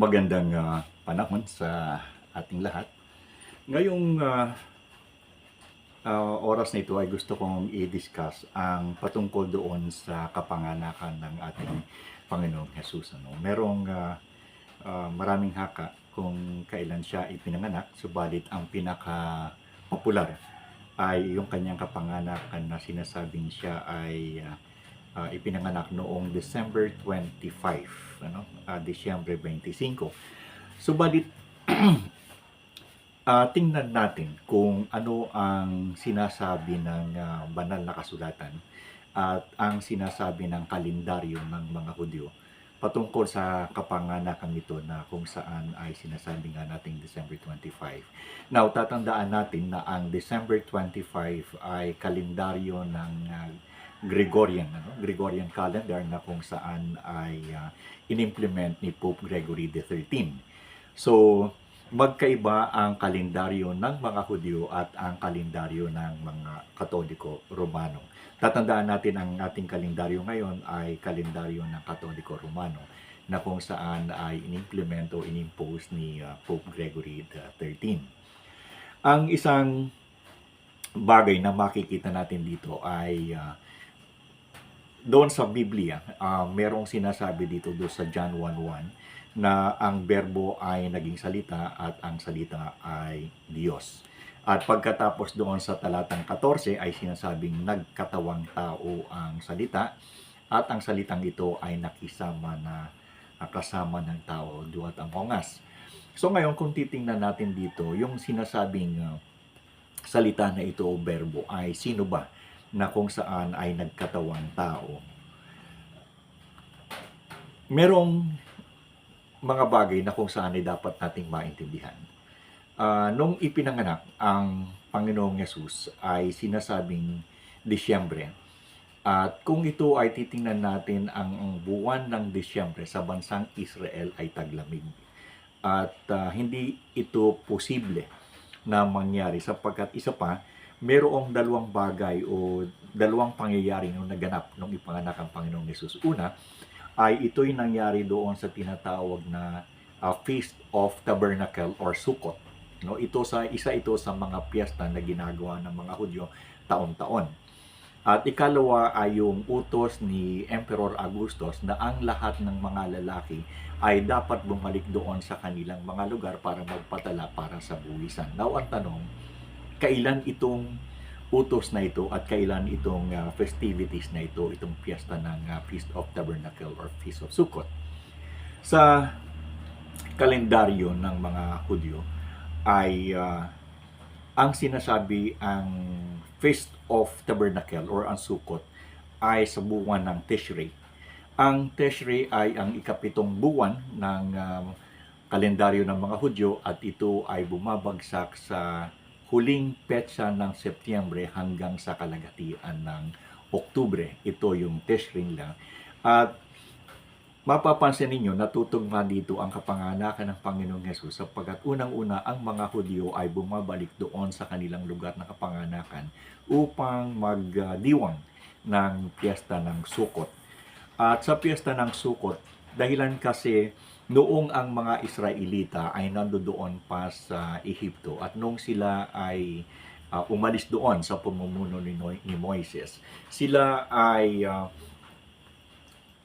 Magandang ah, panahon sa ating lahat. Ngayong ah, ah, oras na ito ay gusto kong i-discuss ang patungkol doon sa kapanganakan ng ating Panginoong Jesus. Ano? Merong ah, ah, maraming haka kung kailan siya ipinanganak, subalit ang pinaka popular ay yung kanyang kapanganakan na sinasabing siya ay ah, ah, ipinanganak noong December 25, ano? Ah, Disyembre 25. Subalit ah, tingnan natin kung ano ang sinasabi ng ah, banal na kasulatan at ang sinasabi ng kalendaryo ng mga Hudyo patungkol sa kapanganakan nito na kung saan ay sinasabi nga nating December 25. Now, tatandaan natin na ang December 25 ay kalendaryo ng ah, Gregorian, ano? Gregorian calendar na kung saan ay ah, inimplement ni Pope Gregory XIII. So, magkaiba ang kalendaryo ng mga Hudyo at ang kalendaryo ng mga Katoliko Romano. Tatandaan natin ang ating kalendaryo ngayon ay kalendaryo ng Katoliko Romano na kung saan ay inimplement o inimpose ni ah, Pope Gregory XIII. Ang isang bagay na makikita natin dito ay ah, doon sa Biblia, ah, merong sinasabi dito doon sa John 1.1 na ang berbo ay naging salita at ang salita ay Diyos. At pagkatapos doon sa talatang 14 ay sinasabing nagkatawang tao ang salita at ang salitang ito ay nakisama na kasama ng tao duwat among us. So ngayon kung titingnan natin dito, yung sinasabing ah, salita na ito o berbo ay sino ba na kung saan ay nagkatawang tao. Merong mga bagay na kung saan ay dapat nating maintindihan. Ah, nung ipinanganak ang Panginoong Yesus ay sinasabing Disyembre. At kung ito ay titingnan natin ang, buwan ng Disyembre sa bansang Israel ay taglamig. At ah, hindi ito posible na mangyari sapagkat isa pa, merong dalawang bagay o dalawang pangyayari nung naganap nung ipanganak ang Panginoong Yesus. Una, ay ito'y nangyari doon sa tinatawag na ah, Feast of Tabernacle or Sukkot. No, ito sa isa ito sa mga piyesta na ginagawa ng mga Hudyo taon-taon. At ikalawa ay yung utos ni Emperor Augustus na ang lahat ng mga lalaki ay dapat bumalik doon sa kanilang mga lugar para magpatala para sa buwisan. Now, ang tanong, kailan itong utos na ito at kailan itong ah, festivities na ito, itong piyesta ng ah, Feast of Tabernacle or Feast of Sukkot. Sa kalendaryo ng mga Hudyo ay ah, ang sinasabi ang Feast of Tabernacle or ang Sukkot ay sa buwan ng Tishrei. Ang Tishrei ay ang ikapitong buwan ng um, kalendaryo ng mga Hudyo at ito ay bumabagsak sa huling petsa ng Setyembre hanggang sa kalagatian ng Oktubre. Ito yung Tishrei lang. At mapapansin ninyo, natutugma dito ang kapanganakan ng Panginoong Yesus sapagkat unang-una ang mga Hudyo ay bumabalik doon sa kanilang lugar na kapanganakan upang magdiwang ng piyesta ng Sukot. At sa piyesta ng Sukot, dahilan kasi noong ang mga Israelita ay nandoon pa sa Ehipto at nung sila ay ah, umalis doon sa pamumuno ni, Noy- ni Moises, sila ay ah,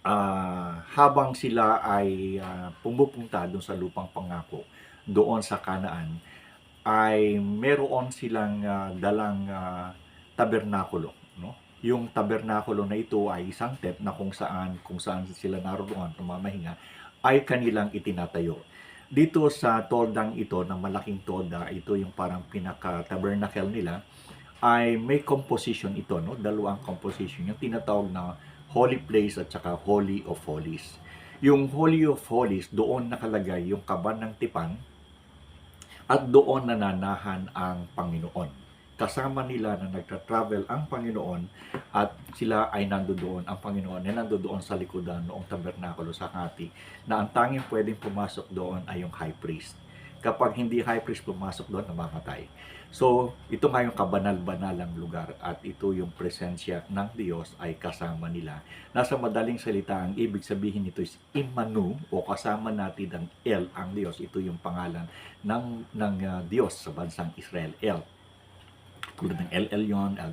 ah, habang sila ay ah, pumupunta doon sa lupang pangako doon sa Kanaan ay meron silang ah, dalang ah, tabernakulo no? Yung tabernakulo na ito ay isang tent na kung saan kung saan sila naroon pamamahinga ay kanilang itinatayo. Dito sa toldang ito na malaking tolda ito yung parang pinaka tabernacle nila ay may composition ito no? Dalawang composition. Yung tinatawag na holy place at saka holy of holies. Yung holy of holies doon nakalagay yung kaban ng tipan at doon nananahan ang Panginoon kasama nila na nagtra-travel ang Panginoon at sila ay nandoon ang Panginoon ay nandoon sa likodan noong tabernakulo sa hati na ang tanging pwedeng pumasok doon ay yung high priest Kapag hindi high priest pumasok doon, namamatay. So, ito nga yung kabanal-banalang lugar at ito yung presensya ng Diyos ay kasama nila. Nasa madaling salita, ang ibig sabihin nito is Imanu o kasama natin ang El, ang Diyos. Ito yung pangalan ng, ng uh, Diyos sa bansang Israel, El. Tulad ng El Elyon, El,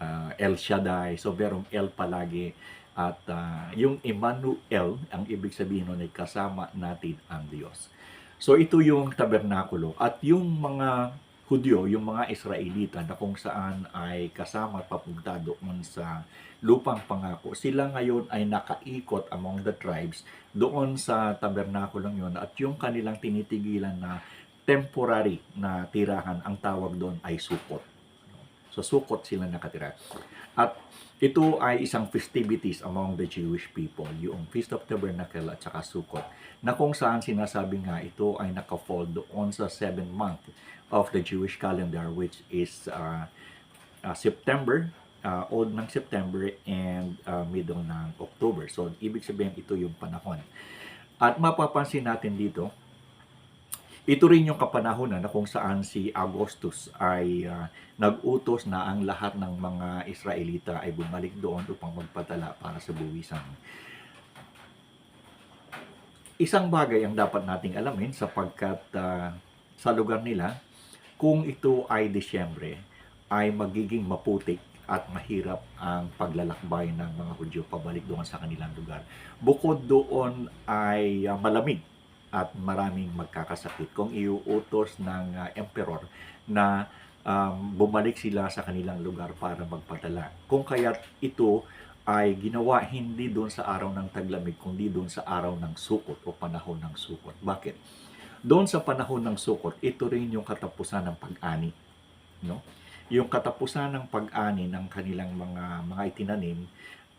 uh, El Shaddai. So, merong El palagi. At uh, yung Emmanuel, ang ibig sabihin nun ay kasama natin ang Diyos. So ito yung tabernakulo at yung mga Hudyo, yung mga Israelita na kung saan ay kasama at papunta doon sa lupang pangako, sila ngayon ay nakaikot among the tribes doon sa tabernakulong yon at yung kanilang tinitigilan na temporary na tirahan, ang tawag doon ay sukot. So sukot sila nakatira. At ito ay isang festivities among the Jewish people, yung Feast of Tabernacle at saka Sukkot, na kung saan sinasabi nga ito ay nakafall doon sa 7th month of the Jewish calendar which is uh, uh, September, uh, old ng September and uh, middle ng October. So, ibig sabihin ito yung panahon. At mapapansin natin dito, ito rin yung kapanahonan na kung saan si Augustus ay uh, nag-utos na ang lahat ng mga Israelita ay bumalik doon upang magpadala para sa buwisan. Isang bagay ang dapat nating alamin sapagkat uh, sa lugar nila, kung ito ay Disyembre, ay magiging maputik at mahirap ang paglalakbay ng mga Hudyo pabalik doon sa kanilang lugar. Bukod doon ay uh, malamig at maraming magkakasakit. Kung iuutos ng uh, emperor na um, bumalik sila sa kanilang lugar para magpadala. Kung kaya't ito ay ginawa hindi doon sa araw ng taglamig, kundi doon sa araw ng sukot o panahon ng sukot. Bakit? Doon sa panahon ng sukot, ito rin yung katapusan ng pag-ani. No? Yung katapusan ng pag-ani ng kanilang mga mga itinanim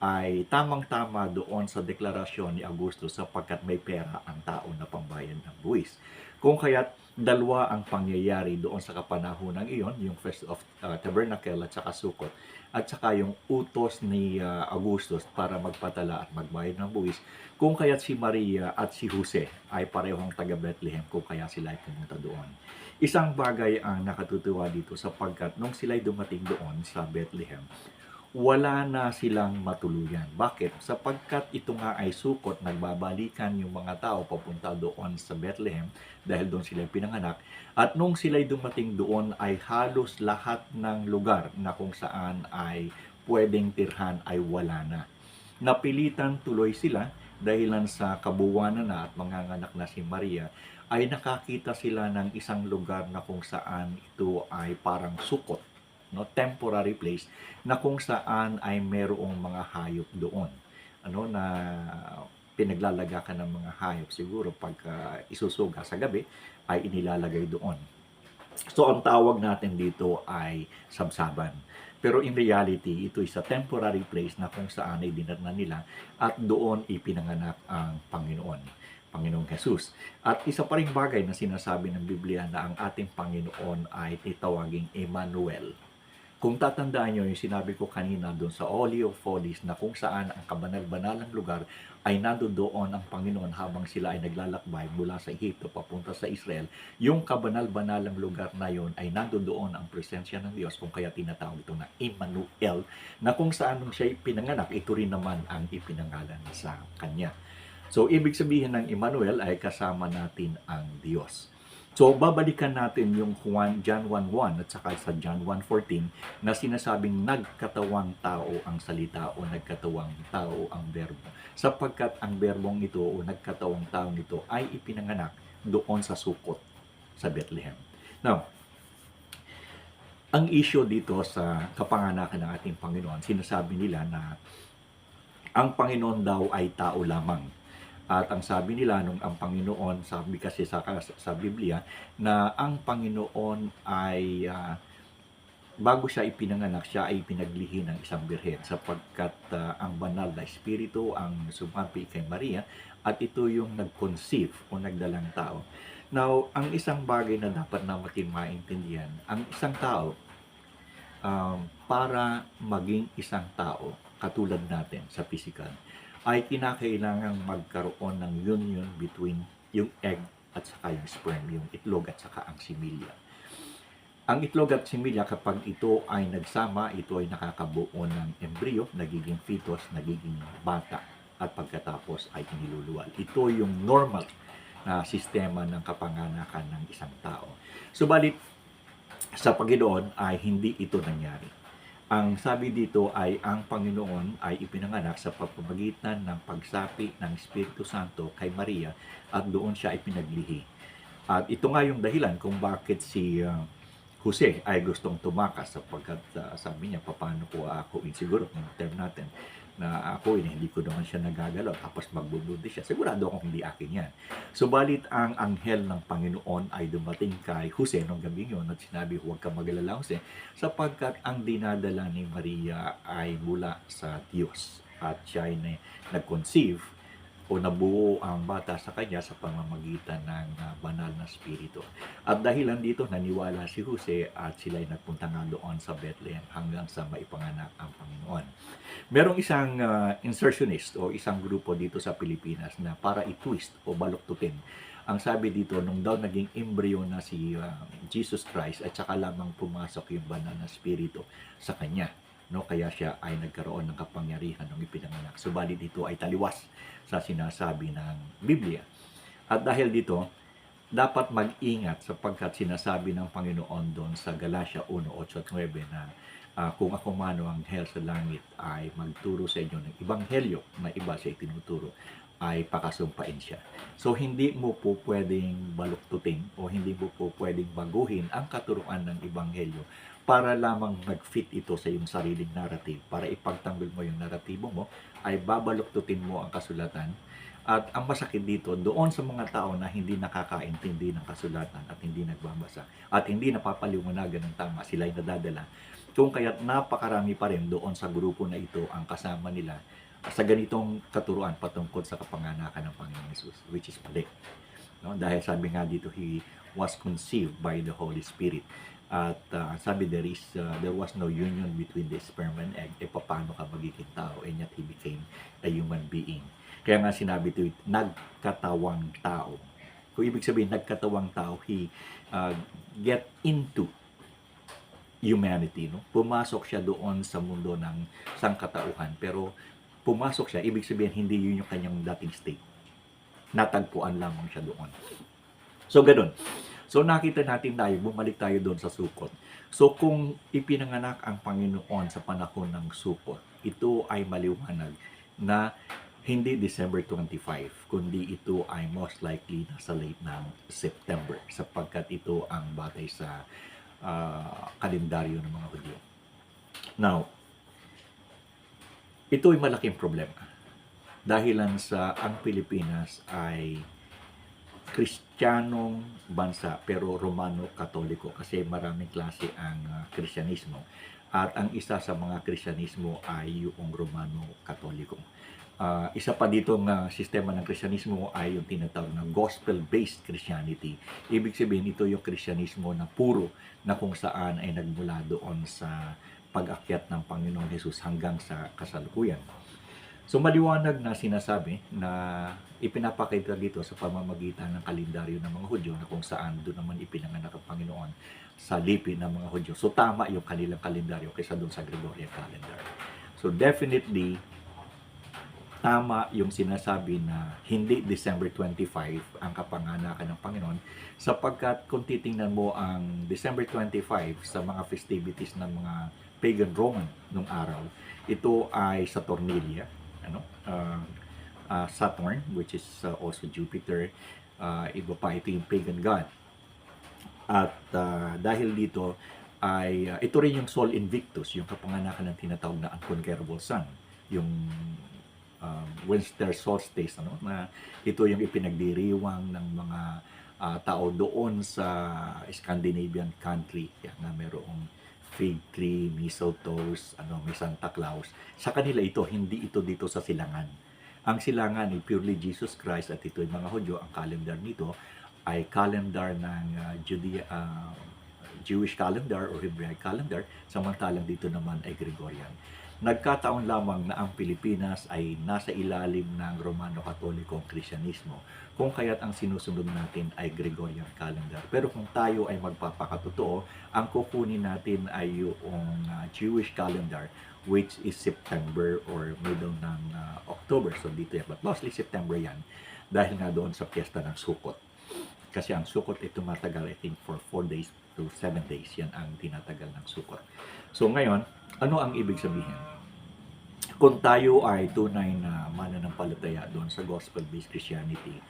ay tamang-tama doon sa deklarasyon ni Augusto sapagkat may pera ang tao na pambayad ng buwis. Kung kaya't dalawa ang pangyayari doon sa kapanahonan iyon, yung Feast of uh, Tabernacle at saka Sukot, at saka yung utos ni uh, Augustus para magpatala at magbayad ng buwis, kung kaya't si Maria at si Jose ay parehong taga Bethlehem kung kaya sila ay pumunta doon. Isang bagay ang nakatutuwa dito sapagkat nung sila ay dumating doon sa Bethlehem, wala na silang matuluyan. Bakit? Sapagkat ito nga ay sukot, nagbabalikan yung mga tao papunta doon sa Bethlehem dahil doon sila pinanganak. At nung sila dumating doon ay halos lahat ng lugar na kung saan ay pwedeng tirhan ay wala na. Napilitan tuloy sila dahilan sa kabuwanan na at manganganak na si Maria ay nakakita sila ng isang lugar na kung saan ito ay parang sukot no temporary place na kung saan ay merong mga hayop doon. Ano na pinaglalagakan ng mga hayop siguro pag uh, isusuga sa gabi ay inilalagay doon. So ang tawag natin dito ay sabsaban. Pero in reality ito is a temporary place na kung saan ay dinarna nila at doon ipinanganak ang Panginoon Panginoong Jesus. At isa pa ring bagay na sinasabi ng Biblia na ang ating Panginoon ay titawaging Emmanuel kung tatandaan nyo yung sinabi ko kanina doon sa Holies na kung saan ang kabanal-banalang lugar ay nandoon ang Panginoon habang sila ay naglalakbay mula sa Egypto papunta sa Israel, yung kabanal-banalang lugar na yon ay nandoon ang presensya ng Diyos kung kaya tinatawag ito na Emmanuel na kung saan nung siya pinanganak, ito rin naman ang ipinangalan sa Kanya. So, ibig sabihin ng Emmanuel ay kasama natin ang Diyos. So, babalikan natin yung Juan, John 1.1 at saka sa John 1.14 na sinasabing nagkatawang tao ang salita o nagkatawang tao ang berbo. Sapagkat ang berbong ito o nagkatawang tao nito ay ipinanganak doon sa sukot sa Bethlehem. Now, ang issue dito sa kapanganakan ng ating Panginoon, sinasabi nila na ang Panginoon daw ay tao lamang at ang sabi nila nung ang Panginoon, sabi kasi sa, sa Biblia, na ang Panginoon ay uh, bago siya ipinanganak, siya ay pinaglihi ng isang birhen sapagkat uh, ang banal na espiritu ang sumampi kay Maria at ito yung nag-conceive o nagdalang tao. Now, ang isang bagay na dapat natin maintindihan, ang isang tao, um, para maging isang tao, katulad natin sa physical, ay kinakailangang magkaroon ng union between yung egg at saka yung sperm, yung itlog at saka ang similya. Ang itlog at similya kapag ito ay nagsama, ito ay nakakabuo ng embryo, nagiging fetus, nagiging bata at pagkatapos ay iniluluwal. Ito yung normal na sistema ng kapanganakan ng isang tao. Subalit sa Panginoon ay hindi ito nangyari. Ang sabi dito ay ang Panginoon ay ipinanganak sa pamamagitan ng pagsapi ng Espiritu Santo kay Maria at doon siya ipinaglihi. At ito nga yung dahilan kung bakit si uh, Jose ay gustong tumakas sapagkat uh, sabi niya, paano ko ako, siguro yung term natin, na ako eh, hindi ko naman siya nagagalaw tapos magbubudi siya. Sigurado akong hindi akin yan. Subalit ang anghel ng Panginoon ay dumating kay Jose nung gabi yun at sinabi, huwag ka magalala Jose sapagkat ang dinadala ni Maria ay mula sa Diyos at siya ay na- nag-conceive o nabuo ang bata sa kanya sa pamamagitan ng ah, banal na spirito. At dahilan dito, naniwala si Jose at sila ay nagpunta nga doon sa Bethlehem hanggang sa maipanganak ang Panginoon. Merong isang ah, insertionist o isang grupo dito sa Pilipinas na para i-twist o baluktutin. Ang sabi dito, nung daw naging embryo na si ah, Jesus Christ at saka lamang pumasok yung banal na spirito sa kanya. No, kaya siya ay nagkaroon ng kapangyarihan ng ipinanganak. Subalit ito ay taliwas sa sinasabi ng Biblia. At dahil dito, dapat mag-ingat sapagkat sinasabi ng Panginoon doon sa Galatia 1:8 at 9 na ah, kung ako mano ang hell sa langit ay magturo sa inyo ng ibanghelyo na iba siya tinuturo ay pakasumpain siya. So hindi mo po pwedeng baluktutin o hindi mo po pwedeng baguhin ang katuruan ng ibanghelyo para lamang mag-fit ito sa iyong sariling narrative, para ipagtanggol mo yung naratibo mo, ay babaluktutin mo ang kasulatan. At ang masakit dito, doon sa mga tao na hindi nakakaintindi ng kasulatan at hindi nagbabasa at hindi napapaliwanagan ng tama, sila ay nadadala. Kung kaya't napakarami pa rin doon sa grupo na ito ang kasama nila sa ganitong katuruan patungkol sa kapanganakan ng Panginoon Jesus, which is mali. No? Dahil sabi nga dito, He was conceived by the Holy Spirit. At uh, sabi there is uh, there was no union between the sperm and egg. E paano ka magiging tao? And yet he became a human being. Kaya nga sinabi ito, nagkatawang tao. Kung ibig sabihin, nagkatawang tao, he uh, get into humanity. No? Pumasok siya doon sa mundo ng sangkatauhan. Pero pumasok siya, ibig sabihin, hindi yun yung kanyang dating state. Natagpuan lamang siya doon. So, ganun. So nakita natin tayo, bumalik tayo doon sa sukot. So kung ipinanganak ang Panginoon sa panahon ng sukot, ito ay maliwanag na hindi December 25, kundi ito ay most likely nasa late ng September sapagkat ito ang batay sa ah, kalendaryo ng mga Hudyo. Now, ito ay malaking problema. Dahilan sa ang Pilipinas ay kristyanong bansa pero Romano-Katoliko kasi maraming klase ang uh, at ang isa sa mga Kristyanismo ay yung Romano-Katoliko. Ah, isa pa dito ng sistema ng Kristyanismo ay yung tinatawag na gospel-based Christianity. Ibig sabihin ito yung Kristyanismo na puro na kung saan ay nagmula doon sa pag-akyat ng Panginoong Jesus hanggang sa kasalukuyan. So maliwanag na sinasabi na ipinapakita dito sa pamamagitan ng kalendaryo ng mga Hudyo na kung saan doon naman ipinanganak ang Panginoon sa lipi ng mga Hudyo. So tama yung kanilang kalendaryo kaysa doon sa Gregorian calendar. So definitely tama yung sinasabi na hindi December 25 ang kapanganakan ng Panginoon sapagkat kung titingnan mo ang December 25 sa mga festivities ng mga pagan Roman nung araw, ito ay Saturnalia, ano, uh, uh, Saturn, which is uh, also Jupiter, uh, iba pa ito yung pagan god. At uh, dahil dito ay uh, ito rin yung Sol Invictus, yung kapanganakan ng tinatawag na unconquerable sun, yung um, winter solstice ano na ito yung ipinagdiriwang ng mga ah, tao doon sa Scandinavian country kaya nga merong fig tree, mistletoes, ano, may Santa Claus. Sa kanila ito, hindi ito dito sa silangan. Ang silangan ay purely Jesus Christ at ito yung mga Hudyo. Ang calendar nito ay calendar ng ah, Judea, ah, Jewish calendar or Hebraic calendar, samantalang dito naman ay Gregorian. nagkataon lamang na ang Pilipinas ay nasa ilalim ng Romano-Katolikong Krisyanismo kung kaya't ang sinusunod natin ay Gregorian calendar. Pero kung tayo ay magpapakatotoo, ang kukunin natin ay yung uh, Jewish calendar which is September or middle ng uh, October. So dito yan. But mostly September yan dahil nga doon sa piyesta ng Sukot. Kasi ang Sukot ay tumatagal I think for 4 days to 7 days. Yan ang tinatagal ng Sukot. So ngayon, ano ang ibig sabihin? Kung tayo ay tunay na mananampalataya doon sa gospel-based Christianity,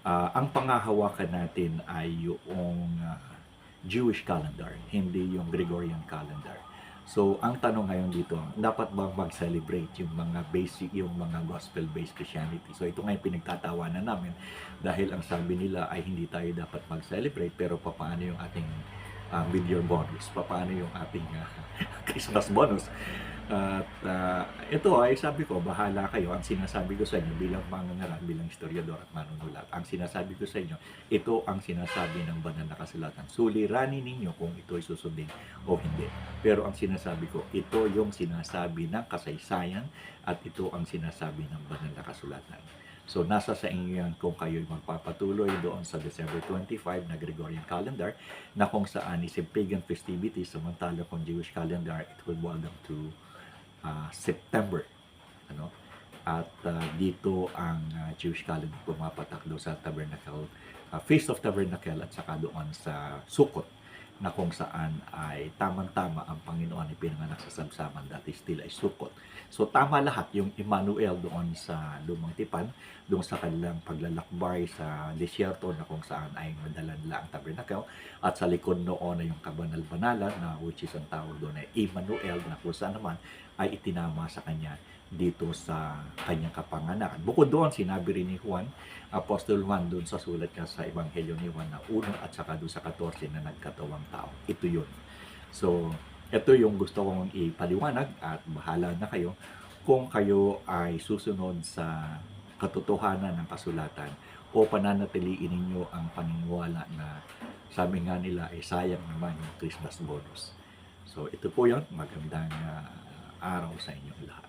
ah, ang pangahawakan natin ay yung ah, Jewish calendar, hindi yung Gregorian calendar. So, ang tanong ngayon dito, dapat bang mag-celebrate yung mga basic, yung mga gospel-based Christianity? So, ito nga yung pinagtatawanan namin dahil ang sabi nila ay hindi tayo dapat mag-celebrate pero paano yung ating uh, with your bonus? Paano yung ating ah, Christmas bonus? At ah, ito ay sabi ko, bahala kayo. Ang sinasabi ko sa inyo bilang mangangaral, bilang historiador at manunulat, ang sinasabi ko sa inyo, ito ang sinasabi ng banal na kasulatan. Suliranin ninyo kung ito ay susundin o hindi. Pero ang sinasabi ko, ito yung sinasabi ng kasaysayan at ito ang sinasabi ng banal na kasulatan. So, nasa sa inyo yan kung kayo'y magpapatuloy doon sa December 25 na Gregorian calendar na kung saan is a pagan festivity samantala kung Jewish calendar, it will welcome to ah, September. Ano? At ah, dito ang ah, Jewish calendar pumapatak doon sa Tabernacle, ah, Feast of Tabernacle at saka doon sa Sukkot na kung saan ay tamang-tama ang Panginoon ay pinanganak sa sabsaman dati still ay Sukkot. So tama lahat yung Emmanuel doon sa Lumang Tipan, doon sa kanilang paglalakbay sa disyerto na kung saan ay madala nila ang tabernacle at sa likod noon ay yung kabanal-banalan na which is ang tawag doon ay Emmanuel na kung saan naman ay itinama sa kanya dito sa kanyang kapanganakan. Bukod doon, sinabi rin ni Juan, Apostol Juan doon sa sulat niya sa Ebanghelyo ni Juan na 1 at saka doon sa 14 na nagkatawang tao. Ito yun. So, ito yung gusto kong ipaliwanag at bahala na kayo kung kayo ay susunod sa katotohanan ng kasulatan o pananatiliin ninyo ang paniniwala na sabi nga nila ay sayang naman yung Christmas bonus. So ito po yun, magandang ah, araw sa inyong lahat.